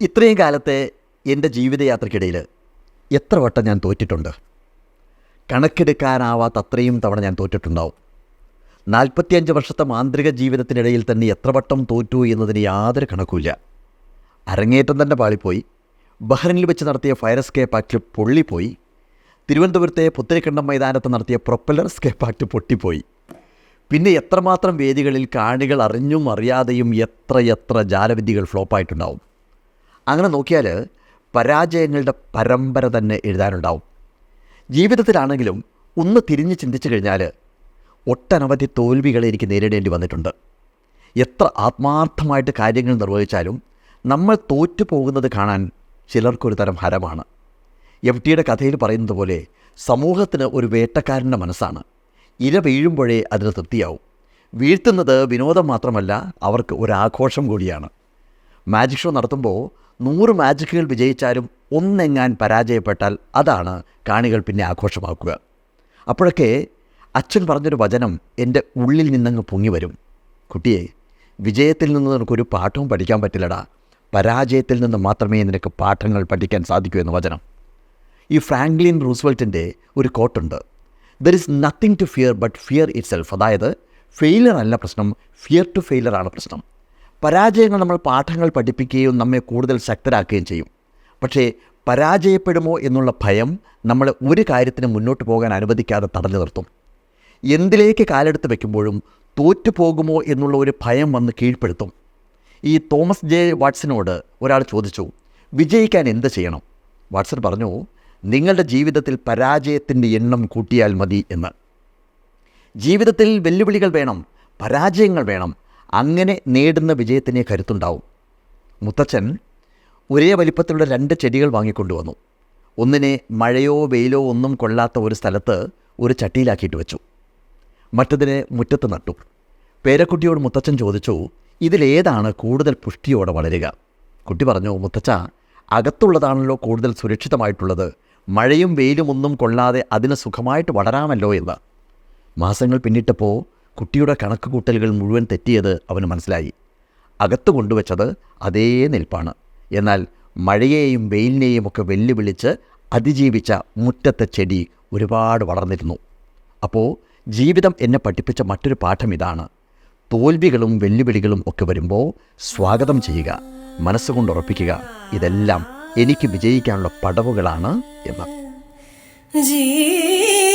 ഇത്രയും കാലത്തെ എന്റെ ജീവിതയാത്രയ്ക്കിടയിൽ എത്ര വട്ടം ഞാൻ തോറ്റിട്ടുണ്ട്. കണക്കെടുക്കാനാവാത്ത അത്രയും തവണ ഞാൻ തോറ്റിട്ടുണ്ടാവും. നാൽപ്പത്തിയഞ്ച് വർഷത്തെ മാന്ത്രിക ജീവിതത്തിനിടയിൽ തന്നെ എത്ര വട്ടം തോറ്റു എന്നതിന് യാതൊരു കണക്കുമില്ല. അരങ്ങേറ്റം തന്നെ പാളിപ്പോയി. ബഹ്റിനിൽ വെച്ച് നടത്തിയ ഫയർ എസ്കേപ്പ് ആക്ട് പൊള്ളിപ്പോയി. തിരുവനന്തപുരത്തെ പുത്തരിക്കണ്ടം മൈതാനത്ത് നടത്തിയ പ്രൊപ്പല്ലർ സ്കേപ്പ് ആക്ട് പൊട്ടിപ്പോയി. പിന്നെ എത്രമാത്രം വേദികളിൽ കാണികൾ അറിഞ്ഞും അറിയാതെയും എത്രയെത്ര എത്ര ജാലവിദ്യകൾ ഫ്ലോപ്പായിട്ടുണ്ടാവും. അങ്ങനെ നോക്കിയാൽ പരാജയങ്ങളുടെ പരമ്പര തന്നെ എഴുതാനുണ്ടാവും. ജീവിതത്തിലാണെങ്കിലും ഒന്ന് തിരിഞ്ഞ് ചിന്തിച്ചു കഴിഞ്ഞാൽ ഒട്ടനവധി തോൽവികളെ എനിക്ക് നേരിടേണ്ടി വന്നിട്ടുണ്ട്. എത്ര ആത്മാർത്ഥമായിട്ട് കാര്യങ്ങൾ നിർവഹിച്ചാലും നമ്മൾ തോറ്റു പോകുന്നത് കാണാൻ ചിലർക്കൊരു തരം ഹരമാണ്. എം ടിയുടെ കഥയിൽ പറയുന്നത് പോലെ സമൂഹത്തിന് ഒരു വേട്ടക്കാരന്റെ മനസ്സാണ്. ഇര വീഴുമ്പോഴേ അതിന് തൃപ്തിയാവും. വീഴ്ത്തുന്നത് വിനോദം മാത്രമല്ല അവർക്ക് ഒരു ആഘോഷം കൂടിയാണ്. മാജിക് ഷോ നടത്തുമ്പോൾ നൂറ് മാജിക്കുകൾ വിജയിച്ചാലും ഒന്നെങ്ങാൻ പരാജയപ്പെട്ടാൽ അതാണ് കാണികൾ പിന്നെ ആഘോഷമാക്കുക. അപ്പോഴൊക്കെ അച്ഛൻ പറഞ്ഞൊരു വചനം എന്റെ ഉള്ളിൽ നിന്നങ്ങ് പൊങ്ങി വരും കുട്ടിയെ വിജയത്തിൽ നിന്ന് നിനക്കൊരു പാഠവും പഠിക്കാൻ പറ്റില്ലടാ. പരാജയത്തിൽ നിന്ന് മാത്രമേ നിനക്ക് പാഠങ്ങൾ പഠിക്കാൻ സാധിക്കൂ എന്ന വചനം. ഈ ഫ്രാങ്ക്ലിൻ റൂസ്വെൽറ്റിന്റെ ഒരു കോട്ടുണ്ട് there is nothing to fear but fear itself അതായത് ഫെയിലർ അല്ല പ്രശ്നം ഫിയർ ടു ഫെയിലർ ആണ് പ്രശ്നം. പരാജയങ്ങൾ നമ്മൾ പാഠങ്ങൾ പഠിപ്പിക്കുകയും നമ്മെ കൂടുതൽ ശക്തരാക്കുകയും ചെയ്യും. പക്ഷേ പരാജയപ്പെടുമോ എന്നുള്ള ഭയം നമ്മളെ ഒരു കാര്യത്തിന് മുന്നോട്ട് പോകാൻ അനുവദിക്കാതെ തടഞ്ഞു നിർത്തും. എന്തിലേക്ക് കാലെടുത്ത് വെക്കുമ്പോഴും തോറ്റു പോകുമോ എന്നുള്ള ഒരു ഭയം വന്ന് കീഴ്പ്പെടുത്തും. ഈ തോമസ് ജെ വാട്സനോട് ഒരാൾ ചോദിച്ചു വിജയിക്കാൻ എന്ത് ചെയ്യണം? വാട്സൺ പറഞ്ഞു നിങ്ങളുടെ ജീവിതത്തിൽ പരാജയത്തിന്റെ എണ്ണം കൂട്ടിയാൽ മതി എന്ന്. ജീവിതത്തിൽ വെല്ലുവിളികൾ വേണം പരാജയങ്ങൾ വേണം അങ്ങനെ നേടുന്ന വിജയത്തിനെ കരുത്തുണ്ടാവും. മുത്തച്ഛൻ ഒരേ വലിപ്പത്തിലുള്ള രണ്ട് ചെടികൾ വാങ്ങിക്കൊണ്ടുവന്നു. ഒന്നിനെ മഴയോ വെയിലോ ഒന്നും കൊള്ളാത്ത ഒരു സ്ഥലത്ത് ഒരു ചട്ടിയിലാക്കിയിട്ട് വെച്ചു. മറ്റതിനെ മുറ്റത്ത് നട്ടു. പേരക്കുട്ടിയോട് മുത്തച്ഛൻ ചോദിച്ചു ഇതിലേതാണ് കൂടുതൽ പുഷ്ടിയോടെ വളരുക? കുട്ടി പറഞ്ഞു മുത്തച്ഛ അകത്തുള്ളതാണല്ലോ കൂടുതൽ സുരക്ഷിതമായിട്ടുള്ളത്. മഴയും വെയിലും ഒന്നും കൊള്ളാതെ അതിന് സുഖമായിട്ട് വളരാമല്ലോ എന്ന്. മാസങ്ങൾ പിന്നിട്ടപ്പോൾ കുട്ടിയുടെ കണക്ക് കൂട്ടലുകൾ മുഴുവൻ തെറ്റിയത് അവന് മനസ്സിലായി. അകത്ത് കൊണ്ടുവച്ചത് അതേ നിൽപ്പാണ്. എന്നാൽ മഴയെയും വെയിലിനെയും ഒക്കെ വെല്ലുവിളിച്ച് അതിജീവിച്ച മുറ്റത്തെ ചെടി ഒരുപാട് വളർന്നിരുന്നു. അപ്പോൾ ജീവിതം എന്നെ പഠിപ്പിച്ച മറ്റൊരു പാഠം ഇതാണ്. തോൽവികളും വെല്ലുവിളികളും ഒക്കെ വരുമ്പോൾ സ്വാഗതം ചെയ്യുക മനസ്സുകൊണ്ട് ഉറപ്പിക്കുക. ഇതെല്ലാം എനിക്ക് വിജയിക്കാനുള്ള പടവുകളാണ് എന്ന്. ജീ